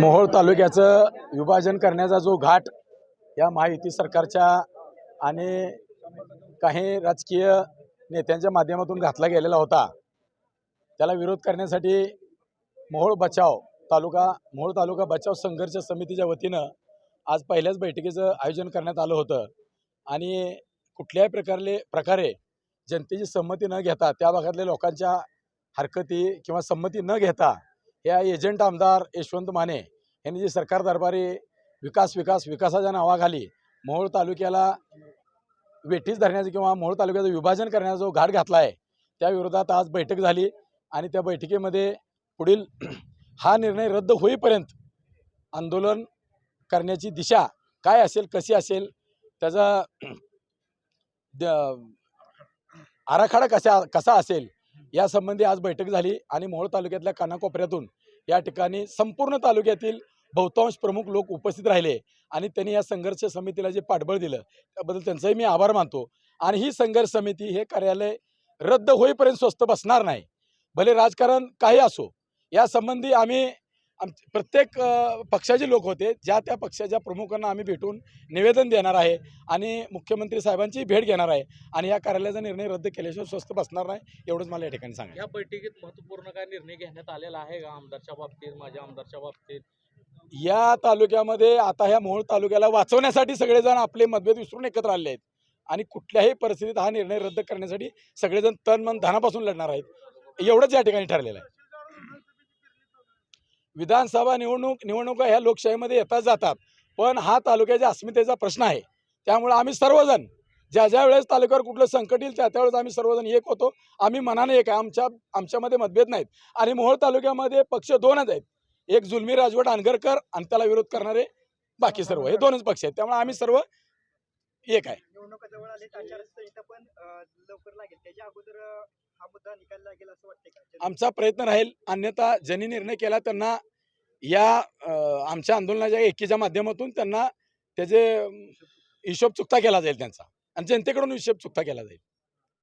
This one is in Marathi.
मोहोळ तालुक्याचं विभाजन करण्याचा जो घाट या महायुती सरकारच्या आणि काही राजकीय नेत्यांच्या माध्यमातून घातला गेलेला होता त्याला विरोध करण्यासाठी मोहोळ बचाव तालुका मोहोळ तालुका बचाव संघर्ष समितीच्या वतीनं आज पहिल्याच बैठकीचं आयोजन करण्यात आलं होतं. आणि कुठल्याही प्रकारले प्रकारे जनतेची संमती न घेता त्या भागातल्या लोकांच्या हरकती किंवा संमती न घेता या एजंट आमदार यशवंत माने यांनी जी सरकार दरबारी विकास विकास विकासाच्या नावाखाली मोहोळ तालुक्याला वेठीस धरण्याचं किंवा मोहोळ तालुक्याचं विभाजन करण्याचा जो घाट घातला आहे त्या विरोधात आज बैठक झाली आणि त्या बैठकीमध्ये पुढील हा निर्णय रद्द होईपर्यंत आंदोलन करण्याची दिशा काय असेल कशी असेल त्याचा द- आराखडा कसा कसा असेल यासंबंधी आज बैठक झाली आणि मोहोळ तालुक्यातल्या कानाकोपऱ्यातून या ठिकाणी संपूर्ण तालुक्यातील बहुतांश प्रमुख लोक उपस्थित राहिले आणि त्यांनी या संघर्ष समितीला जे पाठबळ दिलं त्याबद्दल त्यांचाही मी आभार मानतो. आणि ही संघर्ष समिती हे कार्यालय रद्द होईपर्यंत स्वस्त बसणार नाही. भले राजकारण काही असो यासंबंधी आम्ही आम प्रत्येक पक्षाचे लोक होते. ज्या त्या पक्षाच्या प्रमुखांना आम्ही भेटून निवेदन देणार आहे आणि मुख्यमंत्री साहेबांची भेट घेणार आहे आणि या कार्यालयाचा निर्णय रद्द केल्याशिवाय स्वस्त बसणार नाही एवढंच मला या ठिकाणी सांगा या बैठकीत महत्त्वपूर्ण काय निर्णय घेण्यात आलेला आहे का आमदारच्या बाबतीत माझ्या आमदारच्या बाबतीत? या तालुक्यामध्ये आता ह्या मोहोळ तालुक्याला वाचवण्यासाठी सगळेजण आपले मतभेद विसरून एकत्र आले आहेत आणि कुठल्याही परिस्थितीत हा निर्णय रद्द करण्यासाठी सगळेजण तन मन धनापासून लढणार आहेत. एवढंच या ठिकाणी ठरलेलं आहे. विधानसभा निवडणूक निवडणुका ह्या लोकशाहीमध्ये येतात जातात. पण हा तालुक्याच्या अस्मितेचा प्रश्न आहे. त्यामुळे आम्ही सर्वजण ज्या ज्या वेळेस तालुक्यावर कुठलं संकट येईल त्या त्यावेळेस आम्ही सर्वजण एक होतो. आम्ही मनाने एक आहे. आमच्या आमच्यामध्ये मतभेद नाहीत. आणि मोहोळ तालुक्यामध्ये पक्ष दोनच आहेत. एक जुलमी राजवट अनगरकर आणि त्याला विरोध करणारे बाकी सर्व. हे दोनच पक्ष आहेत. त्यामुळे आम्ही सर्व एक आहे. निवडणुका जवळ आले आचारसंहिता पण लवकर लागेल. त्याच्या अगोदर हा मुद्दा निकाल लागेल असं वाटतंय का? आमचा प्रयत्न राहील अन्यथा ज्यांनी निर्णय केला त्यांना या आमच्या आंदोलनाच्या एकीच्या माध्यमातून त्यांना त्याचे हिशोब चुकता केला जाईल त्यांचा. आणि जनतेकडून हिशोब चुकता केला जाईल.